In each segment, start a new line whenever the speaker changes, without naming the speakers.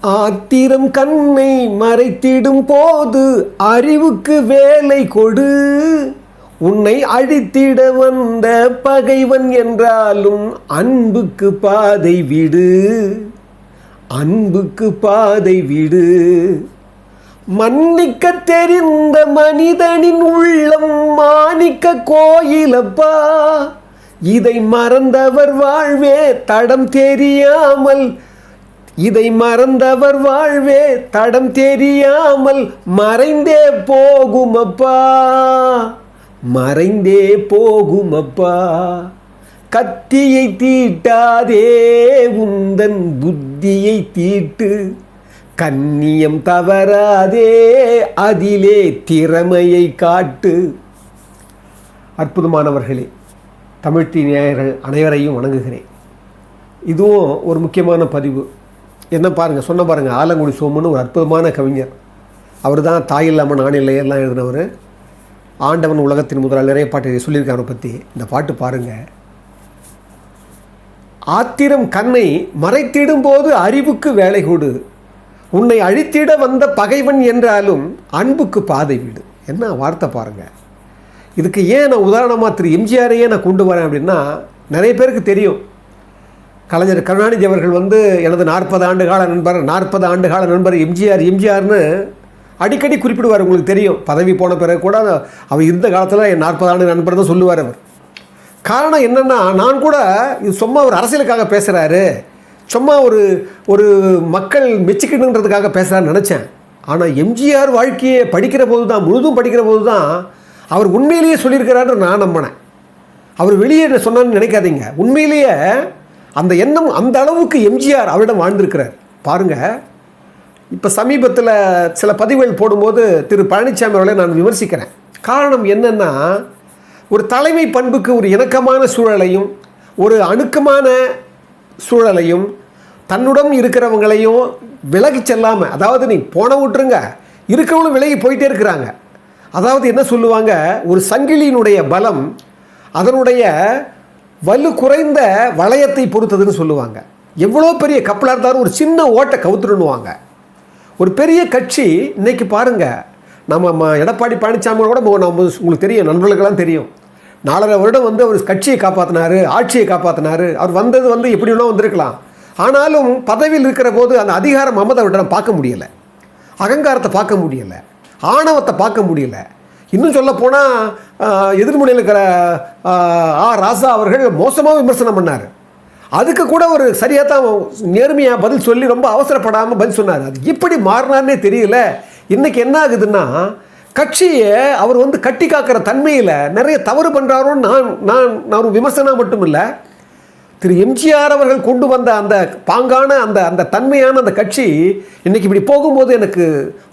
ஆத்திரம் கண்ணை மறைத்திடும் போது அறிவுக்கு வேலை கொடு. உன்னை அழித்திட வந்த பகைவன் என்றாலும் அன்புக்கு பாதை விடு. அன்புக்கு பாதை விடு. மன்னிக்க தெரிந்த மனிதனின் உள்ளம் மாணிக்க கோயிலப்பா. இதை மறந்தவர் வாழ்வே தடம் தெரியாமல் இதை மறந்தவர் வாழ்வே தடம் தெரியாமல் மறைந்தே போகும் அப்பா மறைந்தே போகும் அப்பா கத்தியை தீட்டாதே உந்தன் புத்தியை தீட்டு கண்ணியம் தவறாதே அதிலே திறமையை காட்டு. அற்புதமானவர்களே தமிழ்த்தி நேயர்கள் அனைவரையும் வணங்குகிறேன். இதுவும் ஒரு முக்கியமான பதிவு. என்ன பாருங்கள் சொன்ன பாருங்கள் ஆலங்குடி சோமுன்னு ஒரு அற்புதமான கவிஞர். அவர் தான் தாயில்லாமல் நான் இல்லையெல்லாம் எழுதினவர். ஆண்டவன் உலகத்தின் முதலால் நிறைய பாட்டு சொல்லியிருக்காரை பற்றி இந்த பாட்டு பாருங்கள் ஆத்திரம் கண்ணை மறைத்திடும் போது அறிவுக்கு வேலை கொடு. உன்னை அழித்திட வந்த பகைவன் என்றாலும் அன்புக்கு பாதை வீடு. என்ன வார்த்தை பாருங்கள் இதுக்கு ஏன் நான் உதாரணமாக திரு எம்ஜிஆரையே நான் கொண்டு வரேன் அப்படின்னா நிறைய பேருக்கு தெரியும். கலைஞர் கருணாநிதி அவர்கள் வந்து எனது நாற்பது ஆண்டு கால நண்பர் நாற்பது ஆண்டு கால நண்பர் எம்ஜிஆர் எம்ஜிஆர்னு அடிக்கடி குறிப்பிடுவார் உங்களுக்கு தெரியும். பதவி போன பிறகு கூட அவர் இருந்த காலத்தில் என் நாற்பது ஆண்டு நண்பர் தான் சொல்லுவார் அவர். காரணம் என்னென்னா நான் கூட இது சும்மா ஒரு அரசியலுக்காக பேசுகிறாரு சும்மா ஒரு ஒரு மக்கள் மெச்சிக்கணுன்றதுக்காக பேசுகிறான்னு நினச்சேன். ஆனால் எம்ஜிஆர் வாழ்க்கையை படிக்கிற போது தான் முழுதும் படிக்கிற போது தான் அவர் உண்மையிலேயே சொல்லியிருக்கிறாருன்னு நான் நம்பினேன். அவர் வெளியே சொன்னான்னு நினைக்காதீங்க. உண்மையிலேயே அந்த எண்ணம் அந்த அளவுக்கு எம்ஜிஆர் அவரிடம் வாழ்ந்திருக்கிறார். பாருங்கள் இப்போ சமீபத்தில் சில பதிவுகள் போடும்போது திரு பழனிசாமி அவர்களை நான் விமர்சிக்கிறேன். காரணம் என்னென்னா ஒரு தலைமை பண்புக்கு ஒரு இணக்கமான சூழலையும் ஒரு அணுக்கமான சூழலையும் தன்னுடன் இருக்கிறவங்களையும் விலகி செல்லாமல் அதாவது நீ போன விட்டுருங்க இருக்கிறவங்களும் விலகி போயிட்டே இருக்கிறாங்க. அதாவது என்ன சொல்லுவாங்க ஒரு சங்கிலியினுடைய பலம் அதனுடைய வலு குறைந்த வளையத்தை பொறுத்ததுன்னு சொல்லுவாங்க. எவ்வளோ பெரிய கப்பலாக இருந்தாலும் ஒரு சின்ன ஓட்டை கவுத்துருன்னுவாங்க ஒரு பெரிய கட்சி இன்னைக்கு பாருங்கள் நம்ம ம- எடப்பாடி பழனிசாமி கூட நம்ம உங்களுக்கு தெரியும் நண்பர்களுக்கெல்லாம் தெரியும். நாலரை வருடம் வந்து அவர் கட்சியை காப்பாற்றினாரு ஆட்சியை காப்பாற்றினாரு அவர் வந்தது வந்து எப்படி வேணால் வந்திருக்கலாம். ஆனாலும் பதவியில் இருக்கிற போது அந்த அதிகாரம் மமதை அவரிடம் பார்க்க முடியலை. அகங்காரத்தை பார்க்க முடியலை. ஆணவத்தை பார்க்க முடியல. இன்னும் சொல்ல போனால் எதிர்முனையில் இருக்கிற ஆ ராசா அவர்கள் மோசமாக விமர்சனம் பண்ணார். அதுக்கு கூட ஒரு சரியாக தான் நேர்மையாக பதில் சொல்லி ரொம்ப அவசரப்படாமல் பதில் சொன்னார். அது எப்படி மாறினார்னே தெரியல. இன்றைக்கி என்ன ஆகுதுன்னா கட்சியை அவர் வந்து கட்டி காக்கிற தன்மையில் நிறைய தவறு பண்ணுறாரோன்னு நான் நான் நான் ஒரு விமர்சனம் மட்டும் இல்லை திரு எம்ஜிஆர் அவர்கள் கொண்டு வந்த அந்த பாங்கான அந்த அந்த தன்மையான அந்த கட்சி இன்றைக்கி இப்படி போகும்போது எனக்கு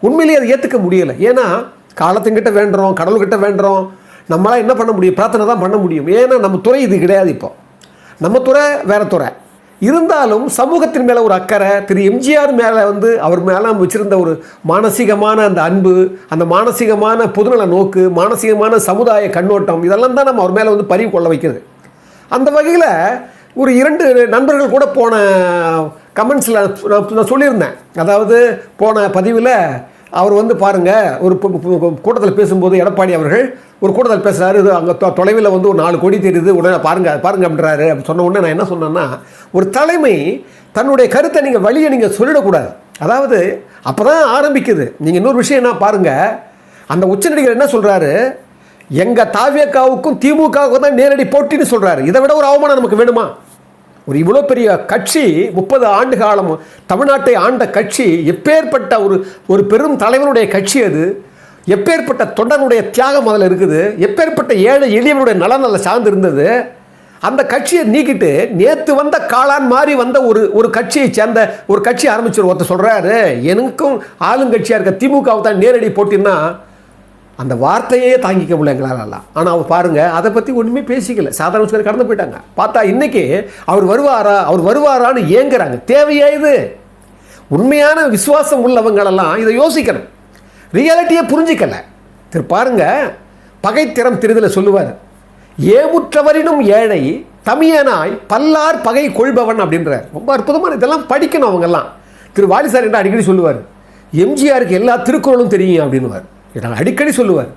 உண்மையிலேயே அதை ஏற்றுக்க முடியலை. ஏன்னா காலத்துங்கிட்ட வேண்டுறோம் கடவுள்கிட்ட வேண்டுறோம் நம்மளால் என்ன பண்ண முடியும்? பிரார்த்தனை தான் பண்ண முடியும். ஏன்னா நம்ம துறை இது கிடையாது இப்போ. நம்ம துறை வேற துறை. இருந்தாலும் சமூகத்தின் மேலே ஒரு அக்கறை திரு எம்ஜிஆர் மேலே வந்து அவர் மேலே வச்சுருந்த ஒரு மானசீகமான அந்த அன்பு அந்த மானசீகமான பொதுநல நோக்கு மானசீகமான சமுதாய கண்ணோட்டம் இதெல்லாம் தான் நம்ம அவர் மேலே வந்து பதிவு கொள்ள வைக்கிறது. அந்த வகையில் ஒரு இரண்டு நண்பர்கள் கூட போன கமெண்ட்ஸில் நான் சொல்லியிருந்தேன். அதாவது போன பதிவில் அவர் வந்து பாருங்கள் ஒரு கூட்டத்தில் பேசும்போது எடப்பாடி அவர்கள் ஒரு கூட்டத்தில் பேசுகிறாரு இது அங்கே தொ தொலைவில் வந்து ஒரு நாலு கொடி தெரியுது உடனே பாருங்க பாருங்க அப்படின்றாரு. அப்படி சொன்ன உடனே நான் என்ன சொன்னேன்னா ஒரு தலைமை தன்னுடைய கருத்தை நீங்கள் வழியை நீங்கள் சொல்லிடக்கூடாது. அதாவது அப்போ தான் ஆரம்பிக்குது. நீங்கள் இன்னொரு விஷயம் என்ன பாருங்கள் அந்த உச்சநடிகர் என்ன சொல்கிறாரு எங்கள் தாவியக்காவுக்கும் திமுகவுக்கும் தான் நேரடி போட்டின்னு சொல்கிறாரு இதை விட ஒரு அவமானம் நமக்கு வேணுமா? ஒரு இவ்வளோ பெரிய கட்சி முப்பது ஆண்டு காலம் தமிழ்நாட்டை ஆண்ட கட்சி எப்பேற்பட்ட ஒரு ஒரு பெரும் தலைவனுடைய கட்சி அது? எப்பேற்பட்ட தொண்டனுடைய தியாகம் அதில் இருக்குது? எப்பேற்பட்ட ஏழை எளியவனுடைய நலன் அதில் சார்ந்து இருந்தது அந்த கட்சியை நீக்கிட்டு நேற்று வந்த காளான் மாதிரி வந்த ஒரு ஒரு கட்சியை சேர்ந்த ஒரு கட்சி ஆரம்பிச்சு ஒருத்தர் சொல்கிறாரு எனக்கும் ஆளுங்கட்சியாக இருக்க திமுகவை தான் நேரடி போட்டின்னா அந்த வார்த்தையே தாங்கிக்க முடியல எங்களாலலாம் ஆனால் அவர் பாருங்கள் அதை பற்றி ஒன்றுமே பேசிக்கல. சாதாரண சொல்லி கடந்து போயிட்டாங்க. பார்த்தா இன்றைக்கி அவர் வருவாரா அவர் வருவாரான்னு ஏங்குறாங்க. தேவையா இது? உண்மையான விசுவாசம் உள்ளவங்களெல்லாம் இதை யோசிக்கணும். ரியாலிட்டியை புரிஞ்சிக்கலை. திரு பாருங்க பகைத்திறம் தெரிதல சொல்லுவார் ஏமுற்றவரினும் ஏழை தமியனாய் பல்லார் பகை கொள்பவன் அப்படின்றார். ரொம்ப அற்புதமான இதெல்லாம் படிக்கணும் அவங்கெல்லாம். திரு வாலி என்று என்ன அடிக்கடி சொல்லுவார் எம்ஜிஆருக்கு எல்லா திருக்குறளும் தெரியும் அப்படின்னுவார். நான் அடிக்கடி சொல்லுவார்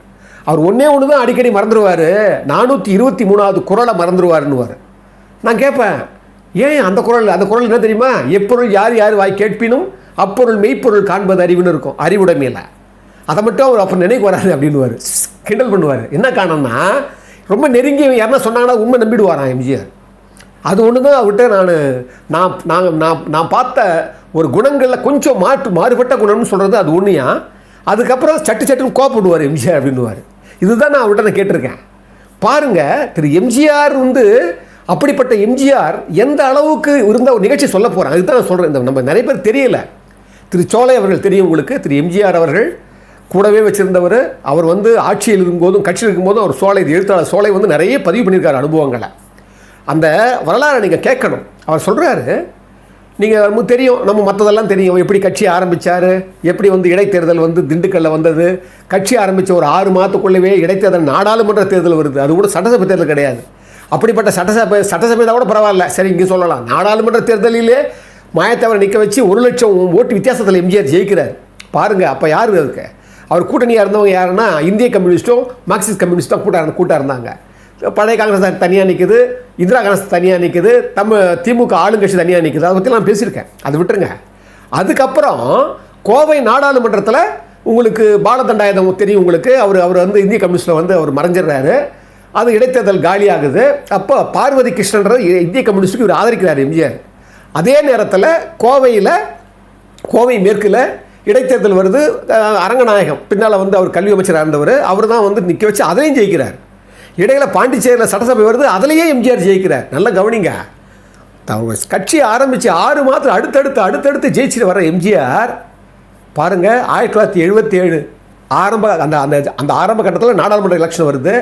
அவர் ஒன்றே ஒன்று தான் அடிக்கடி மறந்துடுவார் நானூற்றி இருபத்தி மூணாவது குரலை மறந்துடுவாருன்னுவார் நான் கேட்பேன் ஏன் அந்த குரல் அந்த குரல் என்ன தெரியுமா? எப்பொருள் யார் யார் வாய் கேட்பினும் அப்பொருள் மெய்ப்பொருள் காண்பது அறிவுன்னு இருக்கும். அறிவுடைமையில் அதை மட்டும் அவர் அப்புறம் நினைக்கு வராது அப்படின்னுவார். கிண்டல் பண்ணுவார். என்ன காரணம்னா ரொம்ப நெருங்கி யாருன்னா சொன்னாங்கன்னா உண்மை நம்பிடுவாராம் எம்ஜிஆர். அது ஒன்று தான் அவர்கிட்ட நான் நான் நான் நான் நான் பார்த்த ஒரு குணங்களில் கொஞ்சம் மாற்று மாறுபட்ட குணம்னு சொல்கிறது அது ஒன்றுயா அதுக்கப்புறம் சட்டு சட்டுன்னு கோப்பிடுவார் எம்ஜிஆர் அப்படின்னுவார். இதுதான் நான் அவர்கிட்ட நான் கேட்டிருக்கேன். பாருங்கள் திரு எம்ஜிஆர் வந்து அப்படிப்பட்ட எம்ஜிஆர் எந்த அளவுக்கு இருந்த ஒரு நிகழ்ச்சி சொல்ல போகிறேன் அதுதான் நான் சொல்கிறேன் இந்த நம்ம நிறைய பேர் தெரியல. திரு சோலை அவர்கள் தெரியும் உங்களுக்கு. திரு எம்ஜிஆர் அவர்கள் கூடவே வச்சுருந்தவர். அவர் வந்து ஆட்சியில் இருக்கும்போதும் கட்சியில் இருக்கும்போதும் அவர் சோலை எழுத்தாளர் சோலை வந்து நிறைய பதிவு பண்ணியிருக்காரு அனுபவங்களை. அந்த வரலாறை நீங்கள் கேட்கணும். அவர் சொல்கிறாரு நீங்கள் நமக்கு தெரியும் நம்ம மற்றதெல்லாம் தெரியும். எப்படி கட்சி ஆரம்பித்தார் எப்படி வந்து இடைத்தேர்தல் வந்து திண்டுக்கல்லில் வந்தது கட்சி ஆரம்பித்த ஒரு ஆறு மாதத்துக்குள்ளவே இடைத்தேர்தல் நாடாளுமன்ற தேர்தல் வருது. அது கூட சட்டசபை தேர்தல் கிடையாது. அப்படிப்பட்ட சட்டசபை சட்டசபை தான் கூட பரவாயில்ல. சரி இங்கே சொல்லலாம். நாடாளுமன்ற தேர்தலிலே மாயத்தவரை நிற்க வச்சு ஒரு லட்சம் ஓட்டு வித்தியாசத்தில் எம்ஜிஆர் ஜெயிக்கிறார். பாருங்கள் அப்போ யார் இருக்கு அவர் கூட்டணியாக இருந்தவங்க யாருன்னா இந்திய கம்யூனிஸ்ட்டும் மார்க்சிஸ்ட் கம்யூனிஸ்ட்டும் கூட்டாக கூட்டாக இருந்தாங்க. பழைய காங்கிரஸ் தனியாக நிற்குது இந்திரா காங்கிரஸ் தனியாக நிற்குது தமிழ் திமுக ஆளுங்கட்சி தனியாக நிற்குது அதை பற்றி நான் பேசியிருக்கேன். அது விட்டுருங்க. அதுக்கப்புறம் கோவை நாடாளுமன்றத்தில் உங்களுக்கு பாலதண்டாயுதம் தெரியும் உங்களுக்கு. அவர் அவர் வந்து இந்திய கம்யூனிஸ்டில் வந்து அவர் மறைஞ்சிடுறாரு. அது இடைத்தேர்தல் காலியாகுது. அப்போ பார்வதி கிருஷ்ணன்ற இந்திய கம்யூனிஸ்டுக்கு இவர் ஆதரிக்கிறார் எம்ஜிஆர். அதே நேரத்தில் கோவையில் கோவை மேற்கில் இடைத்தேர்தல் வருது. அரங்கநாயகம். பின்னால் வந்து அவர் கல்வி அமைச்சராக இருந்தவர் அவர் தான் வந்து நிற்க வச்சு அதையும் ஜெயிக்கிறார். இடையில பாண்டிச்சேரியில் சட்டசபை வருது அதுலேயே எம்ஜிஆர் ஜெயிக்கிறார் நல்லா கவனிங்க. அவர் கட்சி ஆரம்பித்து ஆறு மாதம் அடுத்தடுத்து அடுத்தடுத்து ஜெயிச்சுட்டு வர எம்ஜிஆர் பாருங்கள் ஆயிரத்தி தொள்ளாயிரத்தி எழுபத்தி ஏழு ஆரம்ப அந்த அந்த அந்த ஆரம்ப கட்டத்தில் நாடாளுமன்ற எலெக்ஷன் வருது.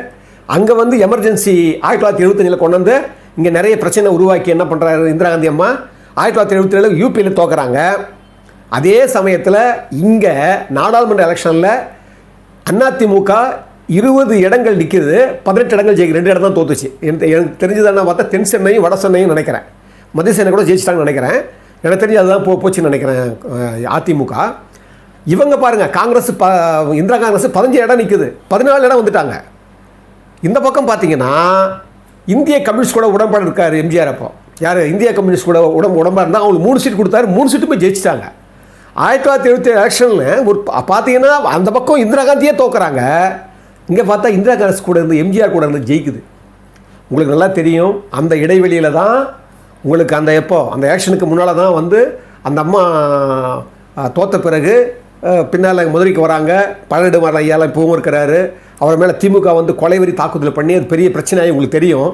அங்கே வந்து எமர்ஜென்சி ஆயிரத்தி தொள்ளாயிரத்தி எழுபத்தஞ்சில் கொண்டு வந்து இங்கே நிறைய பிரச்சனை உருவாக்கி என்ன பண்ணுறாரு இந்திரா காந்தி அம்மா? ஆயிரத்தி தொள்ளாயிரத்தி எழுபத்தி ஏழு யூபியில் தோக்குறாங்க. அதே சமயத்தில் இங்கே நாடாளுமன்ற எலெக்ஷனில் அதிமுக இருபது இடங்கள் நிற்கிது பதினெட்டு இடங்கள் ஜெயிக்கு ரெண்டு இடம் தான் தோத்துச்சு. எனக்கு எனக்கு தெரிஞ்சதான பார்த்தா தென் சென்னையும் வட சென்னையும் நினைக்கிறேன். மத்திய சென்னை கூட ஜெயிச்சிட்டாங்கன்னு நினைக்கிறேன். எனக்கு தெரிஞ்சு அதுதான் போ போச்சுன்னு நினைக்கிறேன் அதிமுக. இவங்க பாருங்கள் காங்கிரஸ் ப இந்திரா காங்கிரஸ் பதினஞ்சு இடம் நிற்குது பதினாலு இடம் வந்துட்டாங்க. இந்த பக்கம் பார்த்தீங்கன்னா இந்திய கம்யூனிஸ்ட் கூட உடன்பாடு இருக்கார் எம்ஜிஆர் அப்போ. யார்? இந்திய கம்யூனிஸ்ட் கூட உடம்பு உடம்பாக இருந்தால் அவங்களுக்கு மூணு சீட் கொடுத்தாரு மூணு சீட்டுமே ஜெயிச்சிட்டாங்க. ஆயிரத்தி தொள்ளாயிரத்தி எழுபத்தி எலெக்ஷனில் ஒரு பார்த்தீங்கன்னா அந்த பக்கம் இந்திரா காந்தியே தோக்குறாங்க. இங்கே பார்த்தா இந்திரா காங்கிரஸ் கூட இருந்து எம்ஜிஆர் கூட இருந்து ஜெயிக்குது. உங்களுக்கு நல்லா தெரியும் அந்த இடைவெளியில் தான் உங்களுக்கு அந்த எப்போ அந்த எலெக்ஷனுக்கு முன்னால் தான் வந்து அந்த அம்மா தோத்த பிறகு பின்னால் மதுரைக்கு வராங்க பழனிடுமார் ஐயாலாம் இப்பவும் இருக்கிறாரு. அவர் மேலே திமுக வந்து கொலைவெறி தாக்குதல் பண்ணி அது பெரிய பிரச்சனையாக உங்களுக்கு தெரியும்.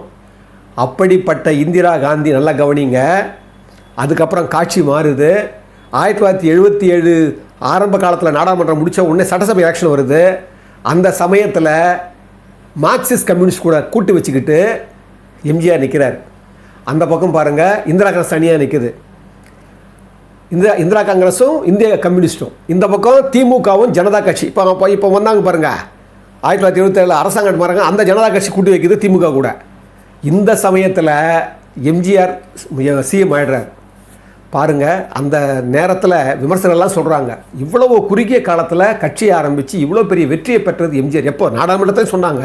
அப்படிப்பட்ட இந்திரா காந்தி நல்லா கவனிங்க. அதுக்கப்புறம் காட்சி மாறுது. ஆயிரத்தி தொள்ளாயிரத்தி எழுபத்தி ஏழு ஆரம்ப காலத்தில் நாடாளுமன்றம் முடித்த உடனே சட்டசபை எலெக்ஷன் வருது. அந்த சமயத்தில் மார்க்சிஸ்ட் கம்யூனிஸ்ட் கூட கூட்டு வச்சுக்கிட்டு எம்ஜிஆர் நிற்கிறார் அந்த பக்கம் பாருங்கள் இந்திரா காங்கிரஸ் தனியாக நிற்குது இந்திரா இந்திரா காங்கிரஸும் இந்திய கம்யூனிஸ்ட்டும் இந்த பக்கம் திமுகவும் ஜனதா கட்சி. இப்போ இப்போ இப்போ வந்தாங்க பாருங்க. ஆயிரத்தி தொள்ளாயிரத்தி எழுபத்தேழு அரசாங்கம் பாருங்க அந்த ஜனதா கட்சி கூட்டி வைக்குது திமுக கூட. இந்த சமயத்தில் எம்ஜிஆர் சிஎம் ஆயிடுறார். பாருங்க அந்த நேரத்தில் விமர்சனம்லாம் சொல்கிறாங்க இவ்வளவு குறுகிய காலத்தில் கட்சியை ஆரம்பித்து இவ்வளோ பெரிய வெற்றியை பெற்றது எம்ஜிஆர். எப்போ? நாடாளுமன்றத்தையும் சொன்னாங்க.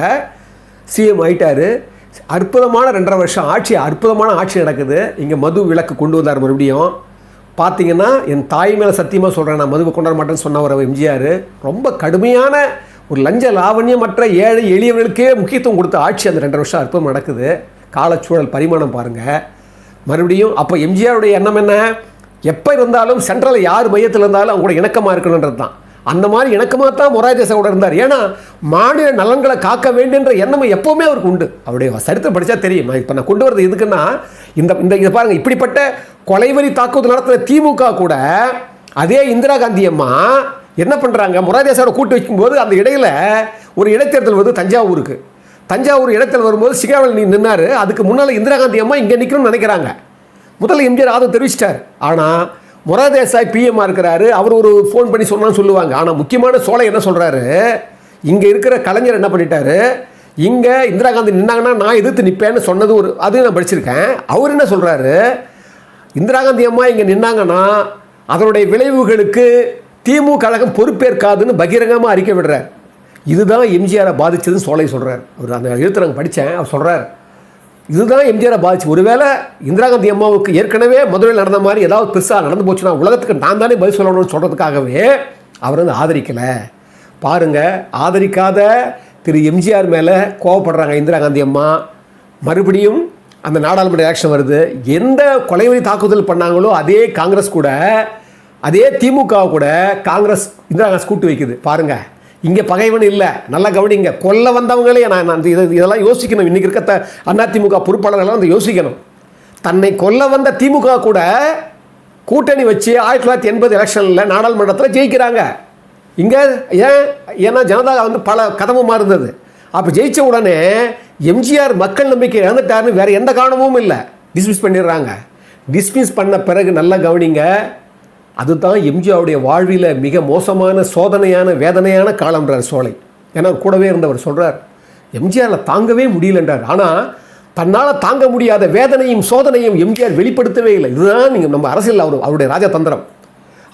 சிஎம் ஆயிட்டார். அற்புதமான ரெண்டரை வருஷம் ஆட்சி அற்புதமான ஆட்சி நடக்குது. இங்கே மது விலக்கு கொண்டு வந்தார் மறுபடியும். பார்த்தீங்கன்னா என் தாய் மேலே சத்தியமாக சொல்கிறேன் நான் மதுவை கொண்டாட மாட்டேன்னு சொன்னவர் எம்ஜிஆர். ரொம்ப கடுமையான ஒரு லஞ்ச லாவண்யமற்ற ஏழை எளியவர்களுக்கே முக்கியத்துவம் கொடுத்த ஆட்சி அந்த ரெண்டரை வருஷம் அற்புதம் நடக்குது. காலச்சூழல் பரிமாணம் பாருங்கள் மறுபடியும் அப்போ எம்ஜிஆருடைய எண்ணம் என்ன? எப்போ இருந்தாலும் சென்ட்ரலில் யார் மையத்தில் இருந்தாலும் அவங்க கூட இணக்கமாக இருக்கணுன்றது தான். அந்த மாதிரி இணக்கமாக தான் மொராய் கூட இருந்தார். ஏன்னா மாநில நலன்களை காக்க வேண்டுன்ற எண்ணம் எப்போவுமே அவருக்கு உண்டு. அவருடைய சரித்திரம் படித்தா தெரியும். இப்போ நான் கொண்டு வரது எதுக்குன்னா இந்த இந்த இதை பாருங்கள் இப்படிப்பட்ட கொலைவரி தாக்குதல் நடத்துகிற திமுக கூட அதே இந்திரா காந்தி அம்மா என்ன பண்ணுறாங்க முராதேசாவோட கூட்டு வைக்கும்போது அந்த இடையில ஒரு இடைத்தேர்தல் வந்து தஞ்சாவூருக்கு. தஞ்சாவூர் இடத்தில் வரும்போது சிகாவில் நீ அதுக்கு முன்னால் இந்திரா காந்தி அம்மா இங்கே நிற்கணும்னு நினைக்கிறாங்க. முதல்ல எம்ஜிஆர் ஆதரவு தெரிவிச்சிட்டார். ஆனால் மொராதேசாய் பிஎம்மாக இருக்கிறாரு. அவர் ஒரு ஃபோன் பண்ணி சொன்னான்னு சொல்லுவாங்க. ஆனால் முக்கியமான சோலை என்ன சொல்கிறாரு இங்கே இருக்கிற கலைஞர் என்ன பண்ணிட்டாரு? இங்கே இந்திரா காந்தி நின்னாங்கன்னா நான் எதிர்த்து நிற்பேன்னு சொன்னது ஒரு அது நான் படிச்சிருக்கேன். அவர் என்ன சொல்கிறாரு இந்திரா காந்தி அம்மா இங்கே நின்னாங்கன்னா அதனுடைய விளைவுகளுக்கு திமுக கழகம் பொறுப்பேற்காதுன்னு பகிரங்கமாக அறிக்கை விடுறார். இதுதான் எம்ஜிஆரை பாதித்ததுன்னு சோலை சொல்கிறார் அவர் அந்த எழுத்து நாங்கள் படித்தேன் அவர் சொல்கிறார் இதுதான் எம்ஜிஆரை பாதிச்சு. ஒருவேளை இந்திரா காந்தி அம்மாவுக்கு ஏற்கனவே மதுரையில் நடந்த மாதிரி ஏதாவது பெருசாக நடந்து போச்சுன்னா உலகத்துக்கு நான் தானே பதில் சொல்லணும்னு சொல்கிறதுக்காகவே அவர் வந்து ஆதரிக்கலை. பாருங்க ஆதரிக்காத திரு எம்ஜிஆர் மேலே கோவப்படுறாங்க இந்திரா காந்தி அம்மா. மறுபடியும் அந்த நாடாளுமன்ற ஆக்ஷன் வருது. எந்த கொலைவரி தாக்குதல் பண்ணாங்களோ அதே காங்கிரஸ் கூட அதே திமுக கூட காங்கிரஸ் இந்திரா காங்கிரஸ் கூட்டு வைக்குது. பாருங்கள் இங்கே பகைவன் இல்லை. நல்லா கவனிங்க. கொல்ல வந்தவங்களே நான் நான் இது இதெல்லாம் யோசிக்கணும். இன்றைக்கி இருக்க த அதிமுக பொறுப்பாளர்கள்லாம் வந்து யோசிக்கணும். தன்னை கொல்ல வந்த திமுக கூட கூட்டணி வச்சு ஆயிரத்தி தொள்ளாயிரத்தி எண்பது எலெக்ஷனில் நாடாளுமன்றத்தில் ஜெயிக்கிறாங்க. இங்கே ஏன் ஏன்னா ஜனதா வந்து பல கதமுமா இருந்தது அப்போ ஜெயித்த உடனே எம்ஜிஆர் மக்கள் நம்பிக்கை இழந்துட்டாருன்னு வேறு எந்த காரணமும் இல்லை. டிஸ்மிஸ் பண்ணிடுறாங்க. டிஸ்மிஸ் பண்ண பிறகு நல்லா கவனிங்க. அதுதான் எம்ஜிஆருடைய வாழ்வில் மிக மோசமான சோதனையான வேதனையான காலம்ன்றார் சோலை. ஏன்னா அவர் கூடவே இருந்தவர் சொல்கிறார் எம்ஜிஆரில் தாங்கவே முடியலன்றார். ஆனால் தன்னால் தாங்க முடியாத வேதனையும் சோதனையும் எம்ஜிஆர் வெளிப்படுத்தவே இல்லை. இதுதான் நீங்கள் நம்ம அரசியல் அவர் அவருடைய ராஜதந்திரம்.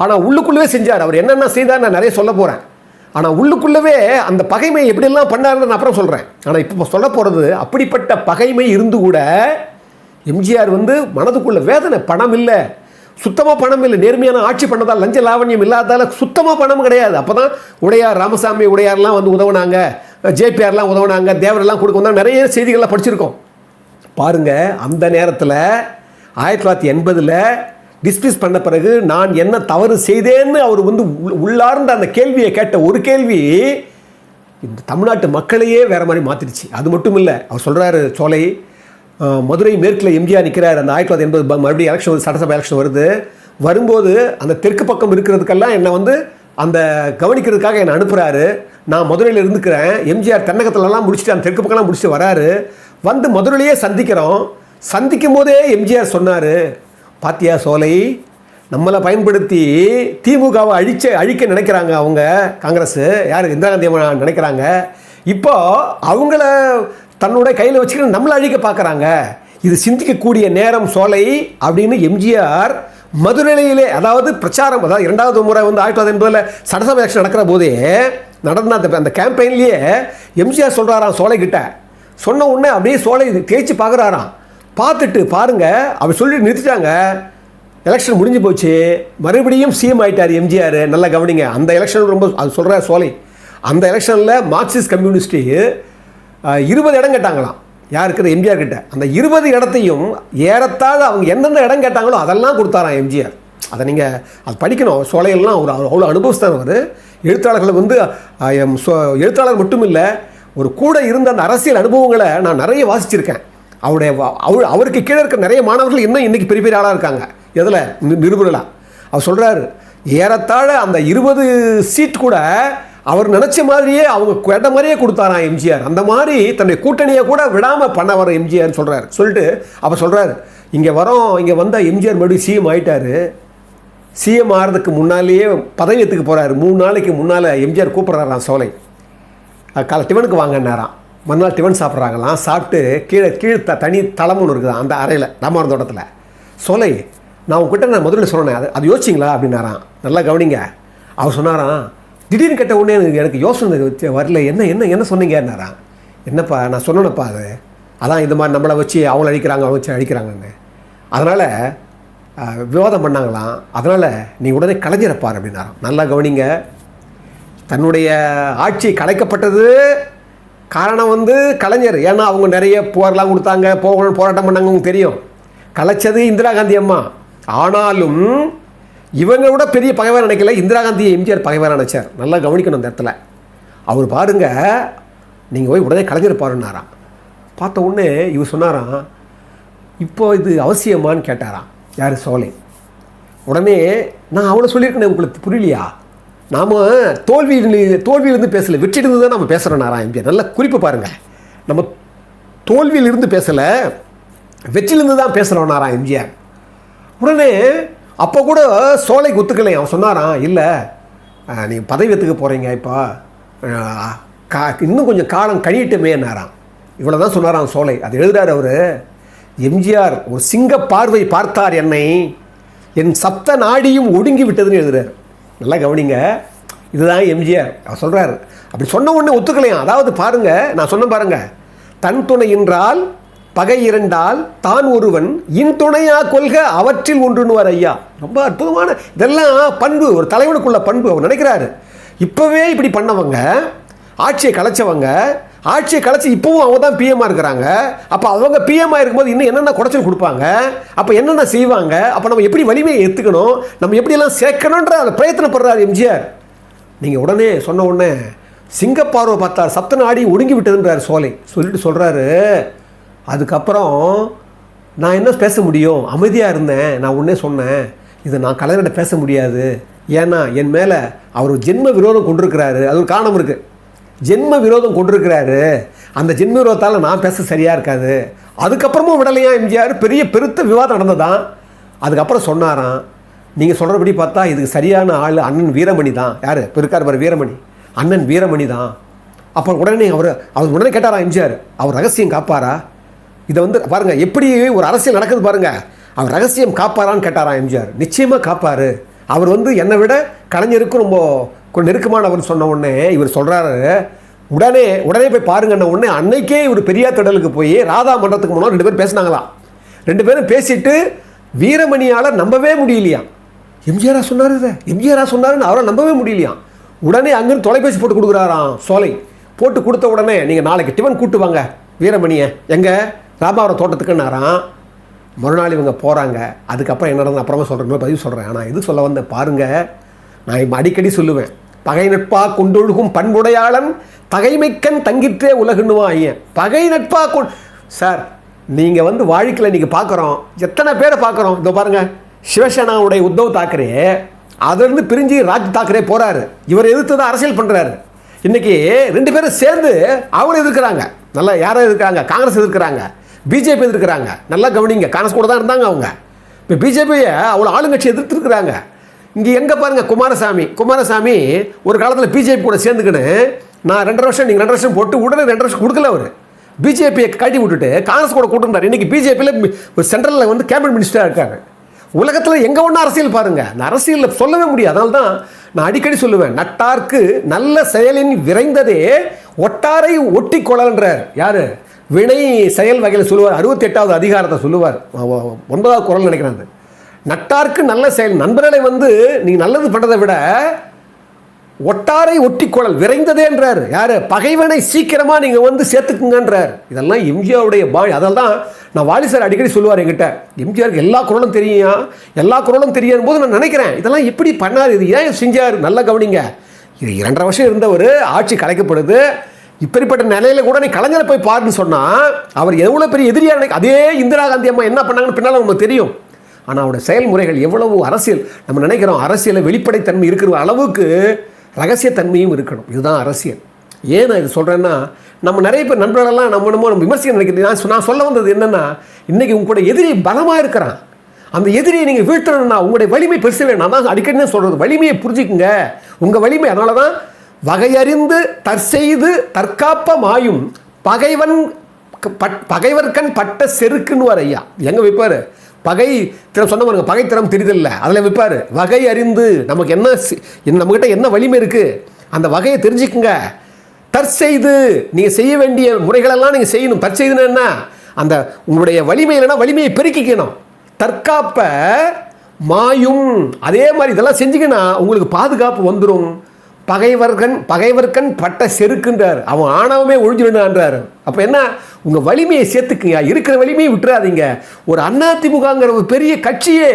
ஆனால் உள்ளுக்குள்ளவே செஞ்சார். அவர் என்னென்ன செய்தார் நான் நிறைய சொல்ல போகிறேன் ஆனால் உள்ளுக்குள்ளவே அந்த பகைமை எப்படியெல்லாம் பண்ணாருன்னு நான் அப்புறம் சொல்கிறேன் ஆனால் இப்போ சொல்ல போகிறது அப்படிப்பட்ட பகைமை இருந்து கூட எம்ஜிஆர் வந்து மனதுக்குள்ள வேதனை பணம் இல்லை. சுத்தமாக பணம் இல்லை. நேர்மையான ஆட்சி பண்ணதால் லஞ்ச லாவண்யம் இல்லாதால சுத்தமாக பணம் கிடையாது. அப்போ தான் உடையார் ராமசாமி உடையார்லாம் வந்து உதவுனாங்க. ஜேபிஆர்லாம் உதவுனாங்க. தேவரெல்லாம் கொடுக்க வந்தாங்க. நிறைய செய்திகள்லாம் படிச்சிருக்கோம். பாருங்கள் அந்த நேரத்தில் ஆயிரத்தி தொள்ளாயிரத்தி எண்பதில் டிஸ்மிஸ் பண்ண பிறகு நான் என்ன தவறு செய்தேன்னு அவர் வந்து உள்- உள்ளார்ந்த அந்த கேள்வியை கேட்ட ஒரு கேள்வி இந்த தமிழ்நாட்டு மக்களையே வேறு மாதிரி மாற்றிடுச்சு அது மட்டும் இல்லை அவர் சொல்கிறாரு சோலை மதுரை மேற்கில் எம்ஜிஆர் நிற்கிறார். அந்த ஆயிரத்தி தொள்ளாயிரத்தி எண்பது மறுபடியும் எலெக்ஷன் வருது சட்டசபை எலெக்ஷன் வருது. வரும்போது அந்த தெற்கு பக்கம் இருக்கிறதுக்கெல்லாம் என்னை வந்து அந்த கவனிக்கிறதுக்காக என்னை அனுப்புகிறாரு நான் மதுரையில் இருந்துக்கிறேன். எம்ஜிஆர் தென்னகத்துலலாம் முடிச்சுட்டு அந்த தெற்கு பக்கம்லாம் முடிச்சுட்டு வராரு. வந்து மதுரையிலேயே சந்திக்கிறோம். சந்திக்கும் போதே எம்ஜிஆர் சொன்னார் பாத்தியா சோலை நம்மளை பயன்படுத்தி திமுகவை அழிச்ச அழிக்க நினைக்கிறாங்க அவங்க காங்கிரஸ். யார்? இந்திரா காந்தி நினைக்கிறாங்க. இப்போ அவங்கள தன்னோட கையில் வச்சுக்கிட்டு நம்மளை அழிக்க பார்க்குறாங்க. இது சிந்திக்கக்கூடிய நேரம் சோலை அப்படின்னு எம்ஜிஆர் மதுரையிலே அதாவது பிரச்சாரம் அதாவது இரண்டாவது முறை வந்து ஆயிரத்தி தொள்ளாயிரத்தி எண்பதில் சட்டசபை எலெக்ஷன் நடக்கிற போதே நடந்த அந்த அந்த கேம்பெயின்லேயே எம்ஜிஆர் சொல்கிறாராம் சோலை கிட்ட சொன்ன உடனே அப்படியே சோலை தேய்ச்சி பார்க்குறாராம். பார்த்துட்டு பாருங்க அப்படி சொல்லிட்டு நிறுத்திட்டாங்க. எலெக்ஷன் முடிஞ்சு போச்சு. மறுபடியும் சிஎம் ஆயிட்டார் எம்ஜிஆர். நல்லா கவனிங்க அந்த எலெக்ஷன் ரொம்ப அது சொல்கிற சோலை. அந்த எலெக்ஷனில் மார்க்சிஸ்ட் கம்யூனிஸ்ட்டு இருபது இடம் கேட்டாங்களாம். யாருக்கு எம்ஜிஆர் கிட்ட. அந்த இருபது இடத்தையும் ஏறத்தாழ அவங்க எந்தெந்த இடம் கேட்டாங்களோ அதெல்லாம் கொடுத்தாராம் எம்ஜிஆர். அதை நீங்கள் அது படிக்கணும். சோலையெல்லாம் ஒரு அவ்வளோ அனுபவஸ்தான் அவர். எழுத்தாளர்கள் வந்து எழுத்தாளர் மட்டும் இல்லை ஒரு கூட இருந்த அந்த அரசியல் அனுபவங்களை நான் நிறைய வாசிச்சிருக்கேன். அவருடைய வ- அவர் அவருக்கு கீழே இருக்க நிறைய மாணவர்கள் இன்னும் இன்றைக்கி பெரிய பெரிய ஆளாக இருக்காங்க. எதில்? நிருபுரலாக அவர் சொல்கிறாரு ஏறத்தாழ அந்த இருபது சீட் கூட அவர் நினச்ச மாதிரியே அவங்க கேட்ட மாதிரியே கொடுத்தாராம் எம்ஜிஆர். அந்த மாதிரி தன்னுடைய கூட்டணியை கூட விடாமல் பண்ண வர எம்ஜிஆர் சொல்கிறார் சொல்லிட்டு அப்போ சொல்கிறாரு இங்கே வரோம் இங்கே வந்தால் எம்ஜிஆர் மறுபடியும் சிஎம் ஆகிட்டார் சிஎம் ஆகிறதுக்கு முன்னாலேயே பதவியத்துக்கு போகிறார் மூணு நாளைக்கு முன்னால் எம்ஜிஆர் கூப்பிட்றாராம் சோலை. அஹ் காலை டிஃபனுக்கு வாங்கினாராம் மறுநாள் டிஃபன் சாப்பிட்றாங்களாம். சாப்பிட்டு கீழே கீழே த தனி தளம் ஒன்று இருக்குது அந்த அறையில் ராமாவரம் தோட்டத்தில். சோலை நான் உங்ககிட்ட நான் முதல்ல சொன்னேன் அது அது யோசிச்சிங்களா? அப்படின்னாராம். நல்லா கவனிங்க. அவர் சொன்னாராம் திடீர்னு கேட்ட உடனே எனக்கு எனக்கு யோசனை வரல என்ன என்ன என்ன சொன்னீங்கன்னாரா? என்னப்பா நான் சொன்னேனப்பா அது. அதான் இந்த மாதிரி நம்மளை வச்சு அவங்கள அழிக்கிறாங்க அவங்க வச்சு அழிக்கிறாங்கன்னு அதனால் விவாதம் பண்ணாங்களாம். அதனால் நீ உடனே கலைஞரப்பார் அப்படின்னாராம். நல்லா கவனிங்க. தன்னுடைய ஆட்சி கலைக்கப்பட்டது. காரணம் வந்து கலைஞர். ஏன்னா அவங்க நிறைய புகார்லாம் கொடுத்தாங்க போகணும் போராட்டம் பண்ணாங்க உங்களுக்கு தெரியும். கலைச்சது இந்திரா காந்தி அம்மா. ஆனாலும் இவங்க விட பெரிய பகைவர் நினைக்கல. இந்திரா காந்தி எம்ஜிஆர் பகைவர் நினைச்சார். நல்லா கவனிக்கணும் அந்த இடத்துல. அவர் பாருங்க நீங்கள் போய் உடனே கலைஞர் பாருன்னாராம். பார்த்த உடனே இவர் சொன்னாராம் இப்போ இது அவசியமானு கேட்டாராம். யார்? சோலை. உடனே நான் அவ்வளோ சொல்லியிருக்கேன் உங்களுக்கு புரியலையா? நாம் தோல்வியில் தோல்வியிலிருந்து பேசலை. வெற்றியிலிருந்து தான் நம்ம பேசுகிறோம் நாரா எம்ஜிஆர். நல்ல குறிப்பு பாருங்கள் நம்ம தோல்வியிலிருந்து பேசலை வெற்றியிலிருந்து தான் பேசுகிறோம் நாரா எம்ஜிஆர். உடனே அப்போ கூட சோலைக்கு ஒத்துக்கலை அவன் சொன்னாராம் இல்லை நீங்கள் பதவியத்துக்கு போகிறீங்க இப்போ. கா இன்னும் கொஞ்சம் காலம் கழியட்டுமேன்னாராம் இவ்வளோ தான் சொன்னாராம் சோலை. அது எழுதுறாரு அவர். எம்ஜிஆர் ஒரு சிங்க பார்வை பார்த்தார் என்னை. என் சப்த நாடியும் ஒடுங்கி விட்டதுன்னு எழுதுறாரு. நல்லா கவனிங்க. இதுதான் எம்ஜிஆர். அவர் சொல்கிறார் அப்படி சொன்ன உடனே ஒத்துக்கலையாம். அதாவது பாருங்கள் நான் சொன்ன பாருங்கள் தன் துணை என்றால் பகை இரண்டால் தான் ஒருவன் இன் துணையா கொள்க அவற்றில் ஒன்றுன்னுவார் ஐயா. ரொம்ப அற்புதமான இதெல்லாம் பண்பு ஒரு தலைவனுக்குள்ள பண்பு அவர் நினைக்கிறாரு. இப்போவே இப்படி பண்ணவங்க ஆட்சியை கலைச்சவங்க ஆட்சியை கலைச்சி இப்போவும் அவங்க தான் பிஎம்மாக இருக்கிறாங்க. அப்போ அவங்க பிஎம்மாக இருக்கும்போது இன்னும் என்னென்ன குடைச்சல் கொடுப்பாங்க? அப்போ என்னென்ன செய்வாங்க? அப்போ நம்ம எப்படி வலிமையை எடுத்துக்கணும் நம்ம எப்படியெல்லாம் சேர்க்கணுன்ற அதை பிரயத்தனப்படுறாரு எம்ஜிஆர். நீங்கள் உடனே சொன்ன உடனே சிங்கப்பார்வை பார்த்தார் சப்தன் ஆடி ஒடுங்கி விட்டதுன்றார் சோலை. சொல்லிட்டு சொல்கிறாரு அதுக்கப்புறம் நான் என்ன பேச முடியும்? அமைதியாக இருந்தேன். நான் உடனே சொன்னேன். இதை நான் கலைஞர்கிட்ட பேச முடியாது. ஏன்னா என் மேலே அவர் ஜென்ம விரோதம் கொண்டிருக்கிறாரு. அது ஒரு காரணம் இருக்குது ஜென்ம விரோதம் கொண்டிருக்கிறாரு. அந்த ஜென்ம விரோதத்தால் நான் பேச சரியாக இருக்காது. அதுக்கப்புறமும் விடலையா எம்ஜிஆர்? பெரிய பெருத்த விவாதம் நடந்ததான். அதுக்கப்புறம் சொன்னாராம் நீங்கள் சொல்கிறபடி பார்த்தா இதுக்கு சரியான ஆள் அண்ணன் வீரமணி தான். யார்? இப்போ இருக்கார் பாரு வீரமணி. அண்ணன் வீரமணி தான். அப்போ உடனே அவர் அவர் உடனே கேட்டாரா எம்ஜிஆர் அவர் ரகசியம் காப்பாரா? இதை வந்து பாருங்கள் எப்படி ஒரு அரசியல் நடக்குது பாருங்கள் அவர் ரகசியம் காப்பாரான்னு கேட்டாராம் எம்ஜிஆர்? நிச்சயமாக காப்பார். அவர் வந்து என்னை விட கலைஞருக்கும் ரொம்ப கொஞ்சம் நெருக்கமானவர் சொன்ன உடனே இவர் சொல்கிறாரு உடனே உடனே போய் பாருங்கன்ன உடனே அன்னைக்கே இவர் பெரியார் திடலுக்கு போய் ராதா மன்றத்துக்கு மூலம் ரெண்டு பேரும் பேசினாங்களாம் ரெண்டு பேரும் பேசிட்டு வீரமணியால் நம்பவே முடியலையா? எம்ஜிஆரா சொன்னார் இதை. எம்ஜிஆரா சொன்னாருன்னு அவரை நம்பவே முடியலையாம் உடனே அங்கேருந்து தொலைபேசி போட்டு கொடுக்குறாராம் சோலை. போட்டு கொடுத்த உடனே நீங்கள் நாளைக்கு டிஃபன் கூட்டு வாங்க வீரமணியை. எங்கே? ராமாவரம் தோட்டத்துக்குன்னாராம் மறுநாள் இவங்க போகிறாங்க அதுக்கப்புறம் என்ன அப்புறமா சொல்கிறேன் பதிவு சொல்கிறேன் ஆனால் எது சொல்ல வந்தேன் பாருங்கள் நான் இப்ப அடிக்கடி சொல்லுவேன். பகை நட்பா கொண்டொழுகும் பண்புடையாளன் பகைமைக்கண் தங்கிற்றே உலகுன்னுவா ஐயன். பகை நட்பா கொண் சார் நீங்கள் வந்து வாழ்க்கையில் நீங்கள் பார்க்குறோம் எத்தனை பேரை பார்க்குறோம் இதோ பாருங்கள் சிவசேனாவுடைய உத்தவ் தாக்கரே அதிலிருந்து பிரிஞ்சு ராஜ் தாக்கரே போகிறாரு இவர் எதிர்த்து தான் அரசியல் பண்ணுறாரு இன்றைக்கி ரெண்டு பேரும் சேர்ந்து அவரை எதிர்க்கிறாங்க. நல்லா யாரை எதிர்க்கிறாங்க? காங்கிரஸ் எதிர்க்கிறாங்க. பிஜேபி எதிர்க்கிறாங்க. நல்லா கவனிங்க. காங்கிரஸ் கூட தான் இருந்தாங்க அவங்க. இப்போ பிஜேபியை அவ்வளோ ஆளுங்கட்சி எதிர்த்துருக்குறாங்க. இங்கே எங்கே பாருங்கள் குமாரசாமி. குமாரசாமி ஒரு காலத்தில் பிஜேபி கூட சேர்ந்துக்கின்னு நான் ரெண்டரை வருஷம் நீங்கள் ரெண்டரை வருஷம் போட்டு உடனே ரெண்டரை வருஷம் கொடுக்கல அவர். பிஜேபியை கட்டி விட்டுட்டு காங்கிரஸ் கூட கூட்டிருந்தார். இன்றைக்கி பிஜேபியில் ஒரு சென்ட்ரலில் வந்து கேபினட் மினிஸ்டராக இருக்கார். உலகத்தில் எங்கே ஒன்றும் அரசியல் பாருங்கள் நான் அரசியலில் சொல்லவே முடியாது. அதனால தான் நான் அடிக்கடி சொல்லுவேன். நட்டார்க்கு நல்ல செயலின் விரைந்ததே ஒட்டாரை ஒட்டி கொள்ளன்றார் யார்? வினை செயல் வகையில் சொல்லுவார். அறுபத்தி எட்டாவது அதிகாரத்தை சொல்லுவார். ஒன்பதாவது குரல் நினைக்கிறேன் அது. நட்டார்க்கு நல்ல செயல். நண்பர்களை வந்து நீங்கள் நல்லது பண்ணுறதை விட ஒட்டாரை ஒட்டி குழல் விரைந்ததேன்றார் யார்? பகைவனை சீக்கிரமாக நீங்கள் வந்து சேர்த்துக்குங்கன்றார். இதெல்லாம் எம்ஜிஆருடைய பாய். அதனால தான் நான் வாலிசார் அடிக்கடி சொல்லுவார் என்கிட்ட. எம்ஜிஆருக்கு எல்லா குரலும் தெரியும் எல்லா குரலும் தெரியும் போது நான் நினைக்கிறேன். இதெல்லாம் எப்படி பண்ணார் இது ஏன் செஞ்சார்? நல்லா கவனிங்க. இது இரண்டரை வருஷம் இருந்தவர். ஆட்சி கலைக்கப்படுது. இப்படிப்பட்ட நிலையில கூட நீ கலைஞரை போய் பாருன்னு சொன்னால் அவர் எவ்வளோ பெரிய எதிரியாக அதே இந்திரா காந்தி அம்மா என்ன பண்ணாங்கன்னு பின்னால் நமக்கு தெரியும். ஆனால் அவருடைய செயல்முறைகள் எவ்வளவு அரசியல் நம்ம நினைக்கிறோம் அரசியலில் வெளிப்படைத்தன்மை இருக்கிற அளவுக்கு ரகசியத்தன்மையும் இருக்கணும். இதுதான் அரசியல். ஏன் நான் இது சொல்கிறேன்னா நம்ம நிறைய பேர் நண்பர்களெல்லாம் நம்ம என்னமோ நம்ம விமர்சனம் நினைக்கிறது நான் நான் சொல்ல வந்தது என்னென்னா இன்றைக்கி உங்களுடைய எதிரி பலமாக இருக்கிறான். அந்த எதிரியை நீங்கள் வீழ்த்தணும்னா உங்களுடைய வலிமை பெருசு வேணும். நான் தான் அடிக்கடி தான் சொல்கிறது வலிமையை புரிஞ்சுக்குங்க. உங்கள் வலிமை அதனால தான் வகையறிந்து தற்செய்து தற்காப்பமாயும் பகைவன் பட் பகைவர்கண் பட்ட செருக்குன்னு ஐயா. எங்கே வைப்பார்? பகை திறம் சொன்ன பாருங்க பகை திறம் தெரிதல்ல. அதில் வைப்பார் வகை அறிந்து நமக்கு என்ன சி- என்ன- நம்மகிட்ட என்ன வலிமை இருக்குது அந்த வகையை தெரிஞ்சுக்குங்க. தற்செய்து நீங்கள் செய்ய வேண்டிய முறைகளெல்லாம் நீங்கள் செய்யணும். தற்செய்துன்னு என்ன? அந்த உங்களுடைய வலிமை இல்லைன்னா வலிமையை பெருக்கிக்கணும். தற்காப்ப மாயும். அதே மாதிரி இதெல்லாம் செஞ்சீங்கன்னா உங்களுக்கு பாதுகாப்பு வந்துடும் பகைவர்கன் பகைவர்கன் பட்ட செருக்குன்றார். அவன் ஆணவமே ஒழிஞ்சிடுன்றார் அப்போ என்ன? உங்கள் வலிமையை சேர்த்துக்குங்க. இருக்கிற வலிமையை விட்டுறாதீங்க. ஒரு அதிமுகங்கிற ஒரு பெரிய கட்சியே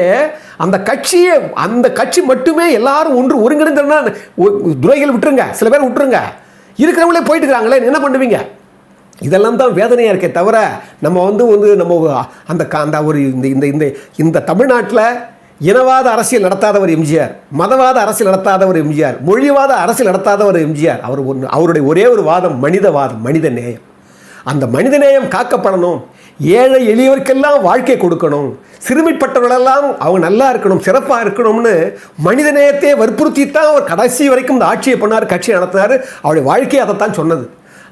அந்த கட்சியே அந்த கட்சி மட்டுமே எல்லாரும் ஒன்று ஒருங்கிணைந்தனா துறைகள் விட்டுருங்க. சில பேர் விட்டுருங்க. இருக்கிறவங்களே போயிட்டு இருக்காங்களே என்ன பண்ணுவீங்க? இதெல்லாம் தான் வேதனையாக இருக்கே தவிர நம்ம வந்து வந்து நம்ம அந்த அந்த ஒரு இந்த இந்த இந்த இந்த தமிழ்நாட்டில் இனவாத அரசியல் நடத்தாதவர் எம்ஜிஆர் மதவாத அரசியல் நடத்தாதவர் எம்ஜிஆர் மொழிவாத அரசியல் நடத்தாதவர் எம்ஜிஆர். அவர் ஒன்று அவருடைய ஒரே ஒரு வாதம் மனிதவாதம் மனித நேயம். அந்த மனித நேயம் காக்கப்படணும். ஏழை எளியவருக்கெல்லாம் வாழ்க்கை கொடுக்கணும். சிறுமிப்பட்டவர்களெல்லாம் அவங்க நல்லா இருக்கணும் சிறப்பாக இருக்கணும்னு மனித நேயத்தை வற்புறுத்தி தான் அவர் கடைசி வரைக்கும் இந்த ஆட்சியை பண்ணார் கட்சி நடத்தினார். அவருடைய வாழ்க்கையை அதைத்தான் சொன்னது.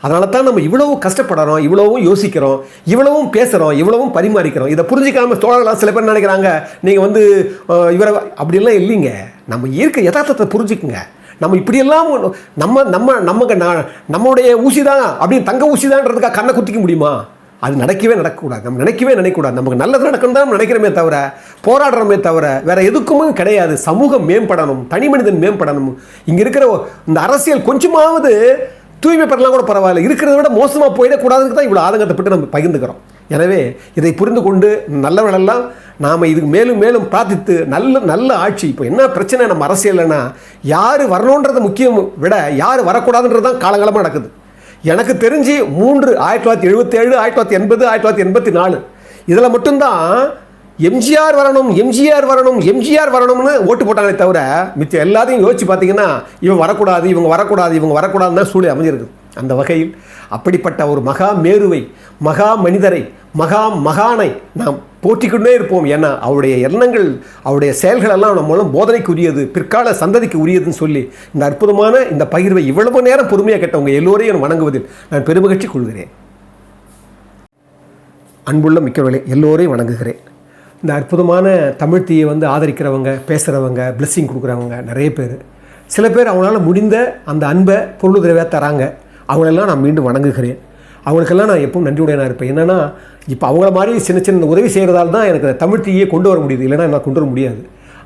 அதனால தான் நம்ம இவ்வளவும் கஷ்டப்படுறோம் இவ்வளவும் யோசிக்கிறோம் இவ்வளவும் பேசுகிறோம் இவ்வளவும் பரிமாறிக்கிறோம். இதை புரிஞ்சிக்காமல் தோழர்களாக சில பேர் நினைக்கிறாங்க நீங்கள் வந்து இவரை அப்படிலாம் இல்லைங்க. நம்ம இயற்கை யதார்த்தத்தை புரிஞ்சுக்குங்க. நம்ம இப்படியெல்லாம் நம்ம நம்ம நமக்கு நான் நம்மளுடைய ஊசி தான் அப்படின்னு தங்க ஊசி தான்றதுக்காக கண்ணை குத்திக்க முடியுமா? அது நடக்கவே நடக்கக்கூடாது. நம்ம நினைக்கவே நினைக்கக்கூடாது. நமக்கு நல்லது நடக்கணும் தான் நினைக்கிறோமே தவிர போராடுறோமே தவிர வேறு எதுக்குமே கிடையாது. சமூகம் மேம்படணும் தனி மனிதன் மேம்படணும். இங்கே இருக்கிற இந்த அரசியல் கொஞ்சமாவது தூய்மை பெறலாம் கூட பரவாயில்ல. இருக்கிறத விட மோசமாக போயிடக்கூடாதுன்னு தான் இவ்வளோ ஆதங்கத்தை பட்டு நம்ம பகிர்ந்துக்கிறோம். எனவே இதை புரிந்து கொண்டு நல்லவர்களெல்லாம் நாம் இதுக்கு மேலும் மேலும் பிரார்த்தித்து நல்ல நல்ல ஆட்சி. இப்போ என்ன பிரச்சனை நம்ம அரசியல்னா யார் வரணுன்றது முக்கியம் விட யார் வரக்கூடாதுன்றது தான் காலங்காலமாக நடக்குது. எனக்கு தெரிஞ்சு மூன்று ஆயிரத்தி தொள்ளாயிரத்தி எழுபத்தேழு ஆயிரத்தி தொள்ளாயிரத்தி எண்பது ஆயிரத்தி தொள்ளாயிரத்தி எண்பத்தி நாலு. இதில் மட்டும்தான் எம்ஜிஆர் வரணும் எம்ஜிஆர் வரணும் எம்ஜிஆர் வரணும்னு ஓட்டு போட்டாலே தவிர மிச்சம் எல்லாத்தையும் யோசிச்சு பார்த்தீங்கன்னா இவன் வரக்கூடாது இவங்க வரக்கூடாது இவங்க வரக்கூடாதுன்னு தான் சூழல் அமைஞ்சிருக்கு. அந்த வகையில் அப்படிப்பட்ட ஒரு மகா மேருவை மகா மனிதரை மகா மகானை நாம் போற்றிக்கொண்டே இருப்போம். ஏன்னா அவருடைய எண்ணங்கள் அவருடைய செயல்கள் எல்லாம் நம்ம மூலம் போதனைக்கு உரியது பிற்கால சந்ததிக்கு உரியதுன்னு சொல்லி இந்த அற்புதமான இந்த பகிர்வை இவ்வளவு நேரம் பொறுமையாக கேட்டவங்க எல்லோரையும் வணங்குவதில் நான் பெருமகிழ்ச்சி கொள்கிறேன். அன்புள்ள மிக்கவர்களே எல்லோரையும் வணங்குகிறேன். இந்த அற்புதமான தமிழ் தீயை வந்து ஆதரிக்கிறவங்க பேசுகிறவங்க பிளெஸ்ஸிங் கொடுக்குறவங்க நிறைய பேர். சில பேர் அவங்களால முடிந்த அந்த அன்பை பொருளுதவியாக தராங்க. அவங்களெல்லாம் நான் மீண்டும் வணங்குகிறேன். அவங்களுக்கெல்லாம் நான் எப்பவும் நன்றியுடையனாக இருப்பேன். என்னென்னா இப்போ அவங்கள மாதிரி சின்ன சின்ன உதவி செய்கிறதால தான் எனக்கு தமிழ் தீயை கொண்டு வர முடியுது. இல்லைன்னா நான் கொண்டு வர முடியாது.